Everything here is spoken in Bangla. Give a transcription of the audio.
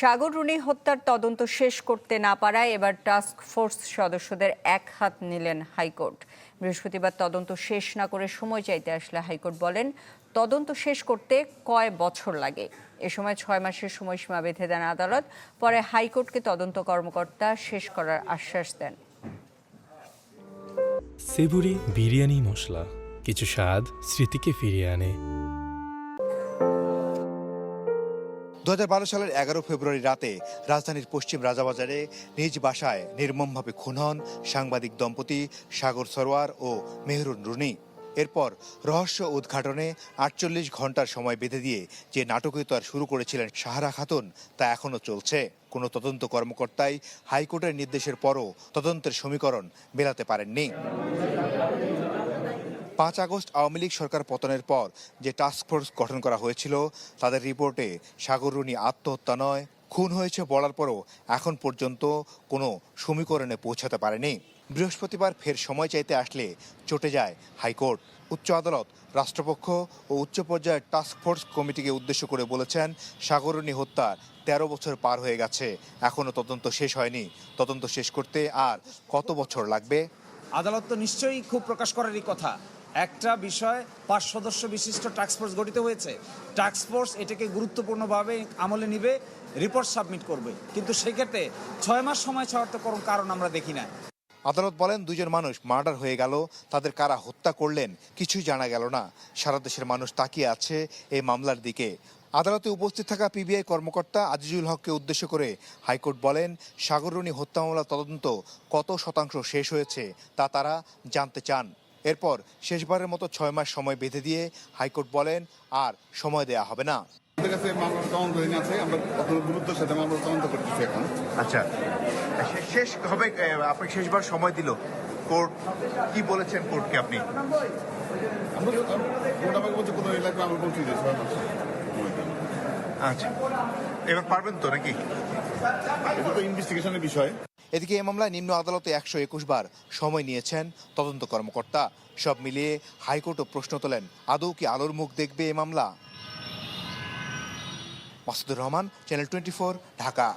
সাগর রুনি হত্যার তদন্ত শেষ করতে না পারায় এবার টাস্ক ফোর্স সদস্যদের এক হাত নিলেন হাইকোর্ট। বৃহস্পতিবার তদন্ত শেষ না করে সময় চাইতে আসলে হাইকোর্ট বলেন, তদন্ত শেষ করতে কয় বছর লাগে? এ সময় ছয় মাসের সময়সীমা বেঁধে দেন আদালত, পরে হাইকোর্টকে তদন্ত কর্মকর্তা শেষ করার আশ্বাস দেন। সেবুরি বিরিয়ানি মশলা, কিছু স্বাদ স্মৃতিকে ফিরিয়ে আনে। দু হাজার বারো সালের এগারো ফেব্রুয়ারি রাতে রাজধানীর পশ্চিম রাজাবাজারে নিজ বাসায় নির্মমভাবে খুন হন সাংবাদিক দম্পতি সাগর সরোয়ার ও মেহরুন রুনি। এরপর রহস্য উদ্ঘাটনে আটচল্লিশ ঘণ্টার সময় বেঁধে দিয়ে যে নাটকীয়তার শুরু করেছিলেন সাহারা খাতুন, তা এখনও চলছে। কোনো তদন্ত কর্মকর্তাই হাইকোর্টের নির্দেশের পরও তদন্তের সমীকরণ মেলাতে পারেননি। পাঁচ আগস্ট আওয়ামী লীগ সরকার পতনের পর যে টাস্কফোর্স গঠন করা হয়েছিল, তাদের রিপোর্টে সাগররুনি আত্মহত্যা নয়, খুন হয়েছে বলার পরও এখন পর্যন্ত কোনো সমীকরণে পৌঁছাতে পারেনি। বৃহস্পতিবার ফের সময় চাইতে আসলে চটে যায় হাইকোর্ট। উচ্চ আদালত, রাষ্ট্রপক্ষ ও উচ্চ পর্যায়ের টাস্কফোর্স কমিটিকে উদ্দেশ্য করে বলেছেন সাগররুনি হত্যার তেরো বছর পার হয়ে গেছে এখনও তদন্ত শেষ হয়নি। তদন্ত শেষ করতে আর কত বছর লাগবে? আদালত তো নিশ্চয়ই খুব প্রকাশ করারই কথা। একটা বিষয়, পাঁচ সদস্য বিশিষ্ট টাস্কফোর্স গঠিত হয়েছে। টাস্কফোর্স এটাকে গুরুত্বপূর্ণভাবে আমলে নিবে রিপোর্ট সাবমিট করবে। কিন্তু সেক্ষেত্রে ছয় মাস সময় ছাড়ার তো কোনো কারণ আমরা দেখি না। আদালত বলেন দুজন মানুষ মার্ডার হয়ে গেল, তাদের কারা হত্যা করলেন কিছুই জানা গেল না। সারা দেশের মানুষ তাকিয়ে আছে এই মামলার দিকে। আদালতে উপস্থিত থাকা পিবিআই কর্মকর্তা আজিজুল হককে উদ্দেশ্য করে হাইকোর্ট বলেন সাগররুনি হত্যা মামলা তদন্ত কত শতাংশ শেষ হয়েছে তা তারা জানতে চান। এরপর শেষবারের মতো ছয় মাস সময় বেঁধে দিয়ে হাইকোর্ট বলেন আর সময় দেয়া হবে না। আমাদের কাছে মামলার তদন্ত আছে আমরা অত গুরুত্বের সাথে মামলার তদন্ত করতেছি এখন। আচ্ছা শেষ হবে আপনি শেষবার সময় দিল। কোর্ট কি বলেছেন কোর্টকে আপনি? আমরা কোর্ট আমাকে বলছে কোনো আমরা বলছি যে ছয় মাস আচ্ছা এবার পারবেন তো নাকি? এটা তো ইনভেস্টিগেশনের বিষয়। এদিকে এ মামলায় নিম্ন আদালতে একশো একুশ বার সময় নিয়েছেন তদন্ত কর্মকর্তা। সব মিলিয়ে হাইকোর্টও প্রশ্ন তোলেন, আদৌ কি আলোর মুখ দেখবে এ মামলা? Masudur Rahman channel twenty Dhaka.